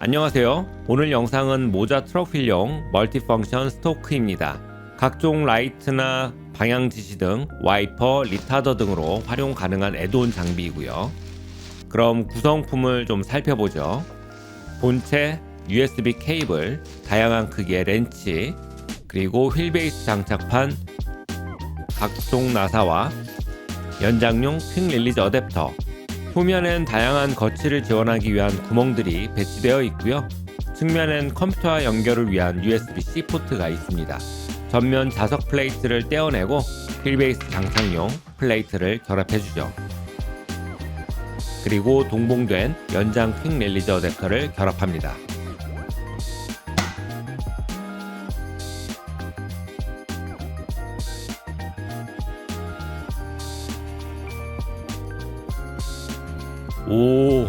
안녕하세요. 오늘 영상은 모자 트러필용 멀티펑션 스토크입니다. 각종 라이트나 방향 지시 등 와이퍼, 리타더 등으로 활용 가능한 애드온 장비이고요. 그럼 구성품을 좀 살펴보죠. 본체, USB 케이블, 다양한 크기의 렌치, 그리고 휠베이스 장착판, 각종 나사와 연장용 퀵 릴리즈 어댑터, 후면엔 다양한 거치를 지원하기 위한 구멍들이 배치되어 있고요. 측면엔 컴퓨터와 연결을 위한 USB-C 포트가 있습니다. 전면 자석 플레이트를 떼어내고 휠베이스 장착용 플레이트를 결합해주죠. 그리고 동봉된 연장 퀵 릴리즈 어댑터를 결합합니다. 오,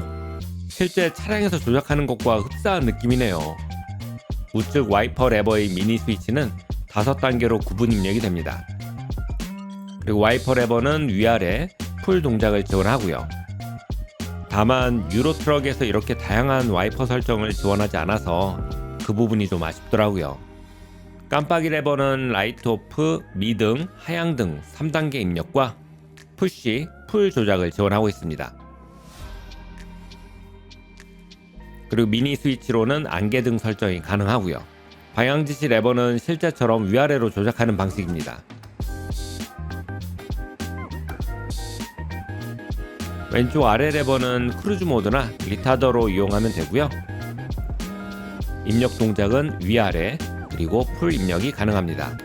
실제 차량에서 조작하는 것과 흡사한 느낌이네요. 우측 와이퍼 레버의 미니 스위치는 다섯 단계로 구분 입력이 됩니다. 그리고 와이퍼 레버는 위아래 풀 동작을 지원하고요. 다만 유로 트럭에서 이렇게 다양한 와이퍼 설정을 지원하지 않아서 그 부분이 좀 아쉽더라고요. 깜빡이 레버는 라이트 오프, 미등, 하향 등 3단계 입력과 푸시, 풀 조작을 지원하고 있습니다. 그리고 미니 스위치로는 안개 등 설정이 가능하고요. 방향 지시 레버는 실제처럼 위아래로 조작하는 방식입니다. 왼쪽 아래 레버는 크루즈 모드나 리타더로 이용하면 되고요. 입력 동작은 위아래 그리고 풀 입력이 가능합니다.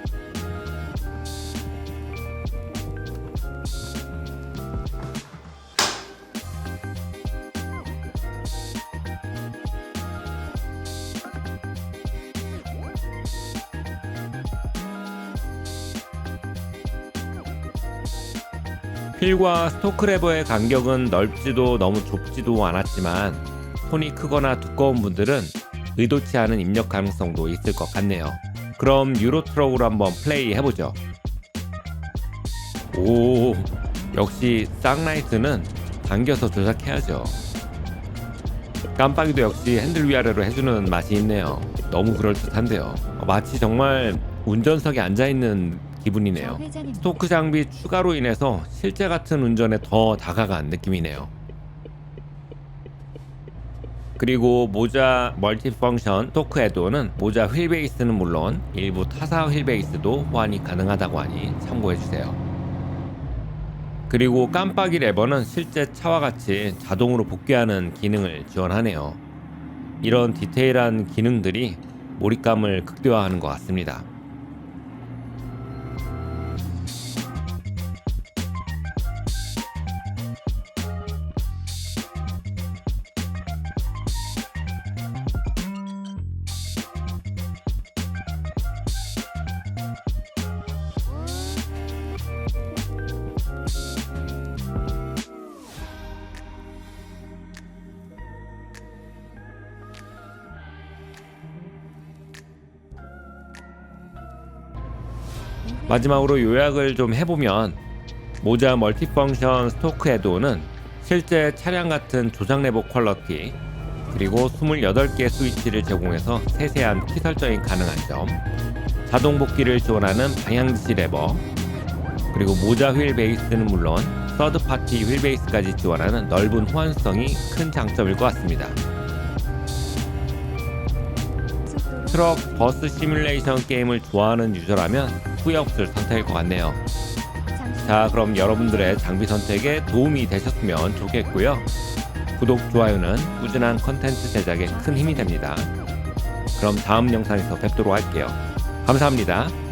휠과 스토크 레버의 간격은 넓지도 너무 좁지도 않았지만 손이 크거나 두꺼운 분들은 의도치 않은 입력 가능성도 있을 것 같네요. 그럼 유로 트럭으로 한번 플레이 해보죠. 오, 역시 쌍라이트는 당겨서 조작해야죠. 깜빡이도 역시 핸들 위아래로 해주는 맛이 있네요. 너무 그럴듯한데요. 마치 정말 운전석에 앉아있는 기분이네요. 스토크 장비 추가로 인해서 실제 같은 운전에 더 다가간 느낌이네요. 그리고 모자 멀티펑션 토크 에드온은 모자 휠베이스는 물론 일부 타사 휠베이스도 호환이 가능하다고 하니 참고해주세요. 그리고 깜빡이 레버는 실제 차와 같이 자동으로 복귀하는 기능을 지원하네요. 이런 디테일한 기능들이 몰입감을 극대화하는 것 같습니다. 마지막으로 요약을 좀 해보면 모자 멀티펑션 스토크 에드온은 실제 차량 같은 조작 레버 퀄러티 그리고 28개 스위치를 제공해서 세세한 키 설정이 가능한 점 자동 복귀를 지원하는 방향지시 레버 그리고 모자 휠 베이스는 물론 서드 파티 휠 베이스까지 지원하는 넓은 호환성이 큰 장점일 것 같습니다. 트럭 버스 시뮬레이션 게임을 좋아하는 유저라면 후회 없을 선택일 것 같네요. 자, 그럼 여러분들의 장비 선택에 도움이 되셨으면 좋겠고요. 구독, 좋아요는 꾸준한 컨텐츠 제작에 큰 힘이 됩니다. 그럼 다음 영상에서 뵙도록 할게요. 감사합니다.